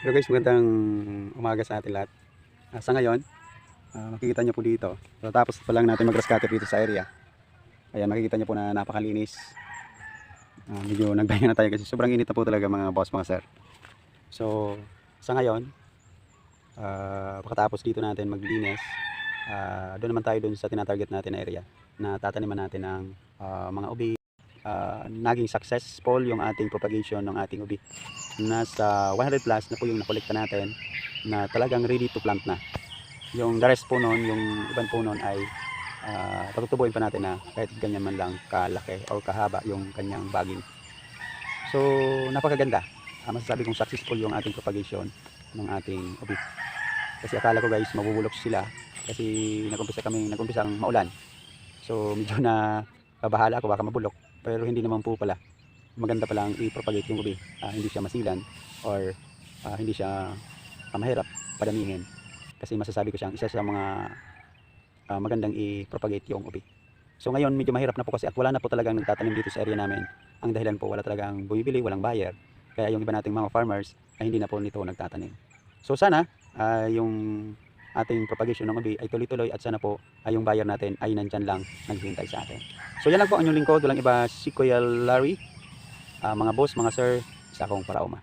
Pero guys, magandang umaga sa atin lahat. Ah, sa ngayon, ah, makikita nyo po dito. Tapos pa lang natin mag-grass cutter dito sa area. Ayan, makikita nyo po na napakalinis. Ah, medyo nagbahinga na tayo kasi sobrang init na po talaga mga boss, mga sir. So, sa ngayon, ah, pagkatapos dito natin maglinis, ah, doon naman tayo doon sa tinatarget natin na area na tataniman natin ng ah, mga ubi. Ah, naging successful yung ating propagation ng ating ubi nasa 100 plus na po yung nakolekta natin na talagang ready to plant na. Yung the rest po nun, yung iban po nun ay uh, patutubuin pa natin na kahit ganyan man lang kalaki o kahaba yung kanyang baging. So, napakaganda. Uh, masasabi kong successful yung ating propagation ng ating ubi. Kasi akala ko guys, mabubulok sila kasi nagumpisa kami, nagumpisa ang maulan. So, medyo na kabahala ako baka mabulok. Pero hindi naman po pala maganda pa lang i-propagate yung ubi. Ah, hindi siya masilan or ah, hindi siya ah, mahirap padamihin. Kasi masasabi ko siyang isa sa mga ah, magandang i-propagate yung ubi. So ngayon medyo mahirap na po kasi at wala na po talagang nagtatanim dito sa area namin. Ang dahilan po wala talagang bumibili, walang buyer. Kaya yung iba nating mga farmers ay hindi na po nito nagtatanim. So sana ah, yung ating propagation ng ubi ay tuloy-tuloy at sana po ay yung buyer natin ay nandyan lang naghihintay sa atin. So yan lang po ang inyong lingkod, walang iba si Kuya Larry Ah, mga boss, mga sir, isa akong parauma.